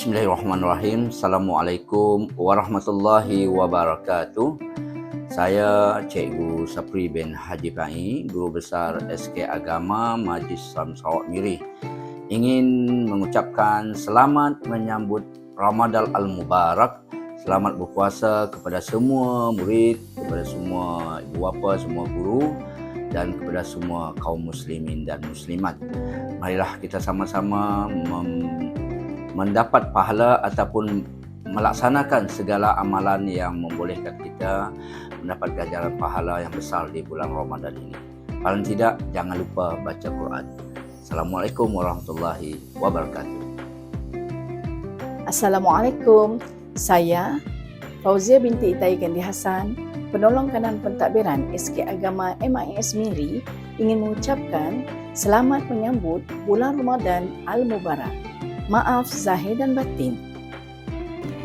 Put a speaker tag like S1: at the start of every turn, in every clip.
S1: Bismillahirrahmanirrahim. Assalamualaikum warahmatullahi wabarakatuh. Saya Cikgu Sapri bin Haji Pai, Guru Besar SK Agama Majlis Islam Sarawak Miri. Ingin mengucapkan selamat menyambut Ramadan Al-Mubarak. Selamat berpuasa kepada semua murid, kepada semua ibu bapa, semua guru dan kepada semua kaum muslimin dan muslimat. Marilah kita sama-sama mem- mendapat pahala ataupun melaksanakan segala amalan yang membolehkan kita mendapat ganjaran pahala yang besar di bulan Ramadan ini. Paling tidak jangan lupa baca Quran. Assalamualaikum warahmatullahi wabarakatuh.
S2: Assalamualaikum. Saya Fauzia binti Itai Gandhi Hasan, penolong kanan pentadbiran SK Agama MIS Miri ingin mengucapkan selamat menyambut bulan Ramadan Al-Mubarak. Maaf zahir dan batin.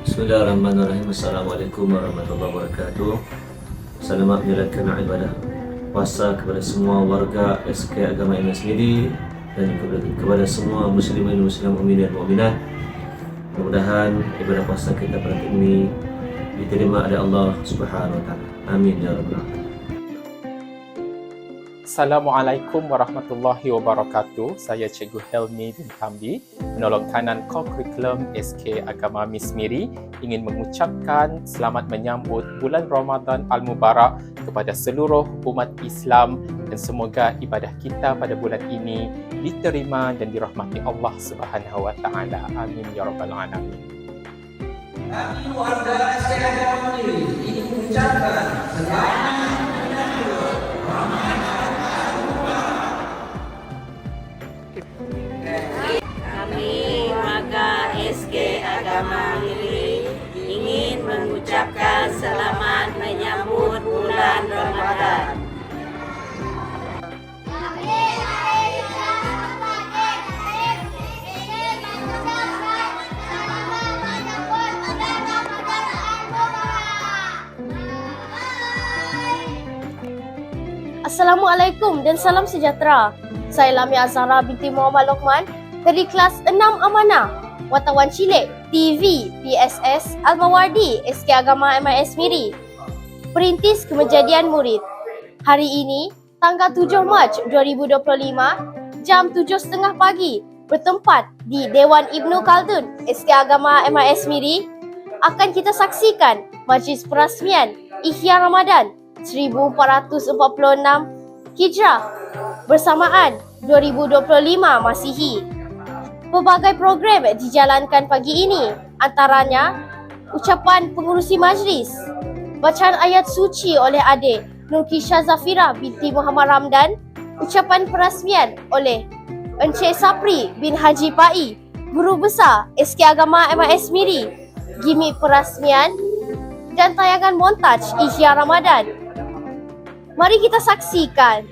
S3: Bismillahirrahmanirrahim. Assalamualaikum warahmatullahi wabarakatuh. Selamat menjalankan ibadah puasa kepada semua warga SK Agama MS Midi dan kepada, semua muslimin muslim mukmin dan mukminat. Mudah-mudahan ibadah puasa kita pada ini diterima oleh Allah Subhanahu wa taala. Amin ya rabbal alamin.
S4: Assalamualaikum warahmatullahi wabarakatuh. Saya Cikgu Helmi bin Kambi, penolong kanan co-curriculum SK Agama Miss Miri ingin mengucapkan selamat menyambut bulan Ramadan Al-Mubarak kepada seluruh umat Islam dan semoga ibadah kita pada bulan ini diterima dan dirahmati Allah Subhanahu wa taala. Amin ya rabbal alamin.
S5: Kami warga
S6: Kami warga SK Agama
S7: Assalamualaikum dan salam sejahtera. Saya Lamia Azhara binti Muhammad Lokman dari kelas 6 Amanah, Wartawan Cilik, TV, PSS, Al-Mawardi, SK Agama MIS Miri. Perintis Kemejadian Murid. Hari ini, tanggal 7 Mac 2025, jam 7.30 pagi, bertempat di Dewan Ibnu Khaldun, SK Agama MIS Miri, akan kita saksikan majlis perasmian Ikhya Ramadan 1446 Hijrah bersamaan 2025 Masihi. Pelbagai program dijalankan pagi ini, antaranya ucapan pengurusi majlis, bacaan ayat suci oleh adik Nurkisha Zafira binti Muhammad Ramdan, ucapan perasmian oleh Encik Sapri bin Haji Pai, Guru Besar SK Agama MIS Miri, gimik perasmian dan tayangan montaj Ikhya Ramadan Mari kita saksikan.